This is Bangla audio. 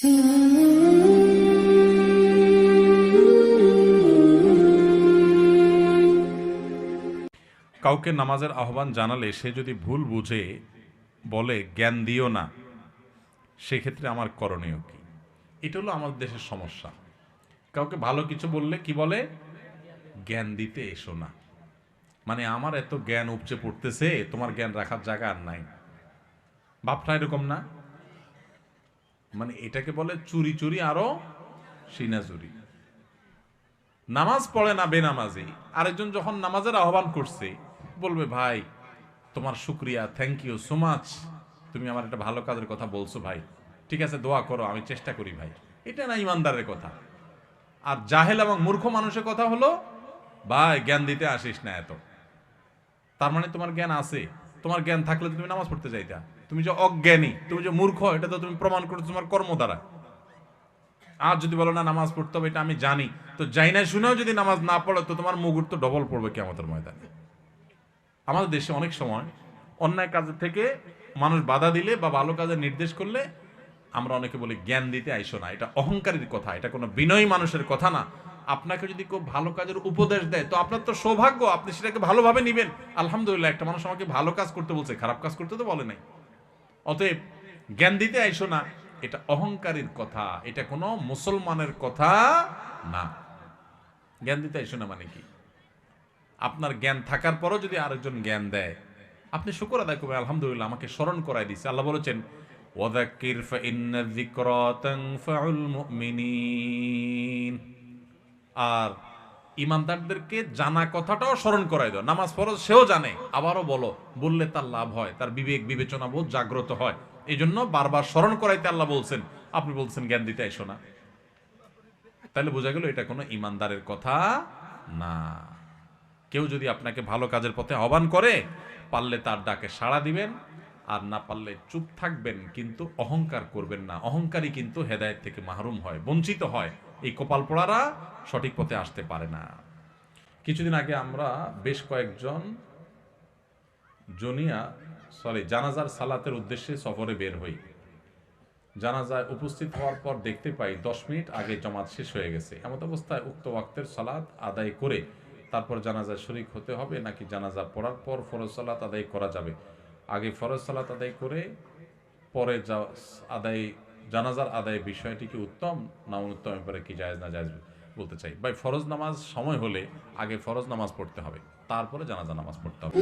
কাউকে নামাজের আহ্বান জানালে সে যদি ভুল বুঝে, বলে, জ্ঞান দিও না, সেক্ষেত্রে আমার করণীয় কি? এটা হলো আমাদের দেশের সমস্যা। কাউকে ভালো কিছু বললে কি বলে? জ্ঞান দিতে এসো না। মানে আমার এত জ্ঞান উপচে পড়তেছে, তোমার জ্ঞান রাখার জায়গা আর নাই। ভাবটা এরকম না। মানে এটাকে বলে চুরি চুরি আরও সিনা চুরি নামাজ পড়ে না বেনামাজি। আরেকজন যখন নামাজের আহ্বান করছে, বলবে, ভাই, তোমার শুক্রিয়া থ্যাংক ইউ সো মাচ তুমি আমার একটা ভালো কাজের কথা বলছো, ভাই। ঠিক আছে, দোয়া করো, আমি চেষ্টা করি, ভাই। এটা না ইমানদারের কথা। আর জাহেল এবং মূর্খ মানুষের কথা হলো, ভাই, জ্ঞান দিতে আসিস না এত। তার মানে তোমার জ্ঞান আছে। তোমার জ্ঞান থাকলে তুমি নামাজ পড়তে যাইতা। তুমি যে অজ্ঞানী, তুমি যে মূর্খ, এটা তো তুমি প্রমাণ করো তোমার কর্ম দ্বারা। আর যদি বলো না নামাজ পড়তে হবে, এটা আমি জানি। তো যাই না শুনেও যদি নামাজ না পড়ো, তো তোমার মুগুর তো ডবল পড়বে কেমতের ময়দানে। আমাদের দেশে অনেক সময় অন্যায় কাজের থেকে মানুষ বাধা দিলে বা ভালো কাজের নির্দেশ করলে আমরা অনেকে বলি, জ্ঞান দিতে আইসো না। এটা অহংকারীর কথা, এটা কোনো বিনয়ী মানুষের কথা না। আপনাকে যদি কেউ ভালো কাজের উপদেশ দেয়, তো আপনার তো সৌভাগ্য, আপনি সেটাকে ভালোভাবে নিবেন। আলহামদুলিল্লাহ, একটা মানুষ আমাকে ভালো কাজ করতে বলছে, খারাপ কাজ করতে তো বলে নাই। অতএব জ্ঞান দিতে আইসো না, এটা অহংকারীর কথা, এটা কোনো মুসলমানের কথা না। জ্ঞান দিতে আইসো না মানে কি? আপনার জ্ঞান থাকার পরও যদি আরেকজন জ্ঞান দেয়, আপনি শুকর আদায় করবেন, আলহামদুলিল্লাহ, আমাকে স্মরণ করাই দিছে আল্লাহ বলেছেন আর ইমানদারদেরকে জানা কথাটাও স্মরণ করাই দাও। নামাজ ফরজ সেও জানে। আবারও বলো, বললে তার লাভ হয়, তার বিবেক বিবেচনা বোধ জাগ্রত হয়। এই জন্য বারবার স্মরণ করাইতে আল্লাহ বলছেন, আপনি বলছেন, জ্ঞান দিতে আইসো না। তাহলে বোঝা গেল, এটা কোনো ইমানদারের কথা না। কেউ যদি আপনাকে ভালো কাজের পথে আহ্বান করে, পারলে তার ডাকে সাড়া দিবেন, আর না পারলে চুপ থাকবেন, কিন্তু অহংকার করবেন না। অহংকারী কিন্তু হেদায়েত থেকে মাহরুম হয়, বঞ্চিত হয়। এই কপাল পোড়ারা সঠিক পথে আসতে পারে না। কিছুদিন আগে আমরা বেশ কয়েকজন জনিয়া সরি জানাজার সালাতের উদ্দেশ্যে সফরে বের হই। জানাজায় উপস্থিত হওয়ার পর দেখতে পাই দশ মিনিট আগে জমাত শেষ হয়ে গেছে। এমন অবস্থায় উক্ত ওয়াক্তের সালাত আদায় করে তারপর জানাজায় শরিক হতে হবে, নাকি জানাজা পড়ার পর ফরজ সালাত আদায় করা যাবে? আগে ফরজ সালাত আদায় করে, পরে যা- আদায় জানাজার আদায় বিষয়টি কি উত্তম, না অনুত্তম ব্যাপারে কি জায়েজ, না জায়েজ বলতে চাই। ভাই, ফরজ নামাজ সময় হলে আগে ফরজ নামাজ পড়তে হবে, তারপরে জানাজা নামাজ পড়তে হবে।